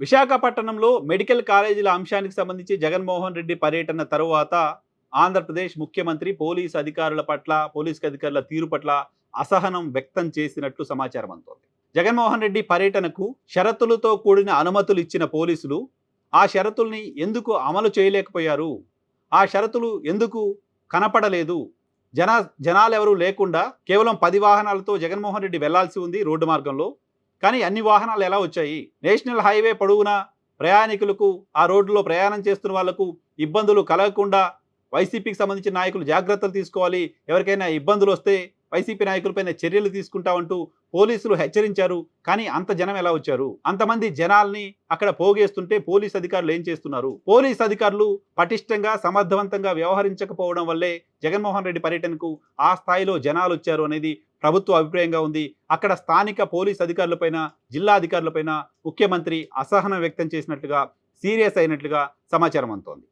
విశాఖపట్నంలో మెడికల్ కాలేజీల అంశానికి సంబంధించి జగన్మోహన్ రెడ్డి పర్యటన తరువాత ఆంధ్రప్రదేశ్ ముఖ్యమంత్రి పోలీస్ అధికారుల పట్ల పోలీస్ అధికారుల తీరు పట్ల అసహనం వ్యక్తం చేసినట్లు సమాచారం అందుతోంది. జగన్మోహన్ రెడ్డి పర్యటనకు షరతులతో కూడిన అనుమతులు ఇచ్చిన పోలీసులు ఆ షరతుల్ని ఎందుకు అమలు చేయలేకపోయారు? ఆ షరతులు ఎందుకు కనపడలేదు? జన జనాలెవరూ లేకుండా కేవలం పది వాహనాలతో జగన్మోహన్ రెడ్డి వెళ్ళాల్సి ఉంది రోడ్డు మార్గంలో. కానీ అన్ని వాహనాలు ఎలా వచ్చాయి? నేషనల్ హైవే పొడవునా? ప్రయాణికులకు ఆ రోడ్డులో ప్రయాణం చేస్తున్న వాళ్ళకు ఇబ్బందులు కలగకుండా వైసీపీకి సంబంధించిన నాయకులు జాగ్రత్తలు తీసుకోవాలి. ఎవరికైనా ఇబ్బందులు వస్తే వైసీపీ నాయకులపైన చర్యలు తీసుకుంటామంటూ పోలీసులు హెచ్చరించారు. కానీ అంత జనం ఎలా వచ్చారు? అంతమంది జనాల్ని అక్కడ పోగేస్తుంటే పోలీస్ అధికారులు ఏం చేస్తున్నారు? పోలీస్ అధికారులు పటిష్టంగా సమర్థవంతంగా వ్యవహరించకపోవడం వల్లే జగన్మోహన్ రెడ్డి పర్యటనకు ఆ స్థాయిలో జనాలు వచ్చారు అనేది ప్రభుత్వ అభిప్రాయంగా ఉంది. అక్కడ స్థానిక పోలీస్ అధికారులపైన జిల్లా అధికారులపైన ముఖ్యమంత్రి అసహనం వ్యక్తం చేసినట్లుగా సీరియస్ అయినట్లుగా సమాచారం అందుతోంది.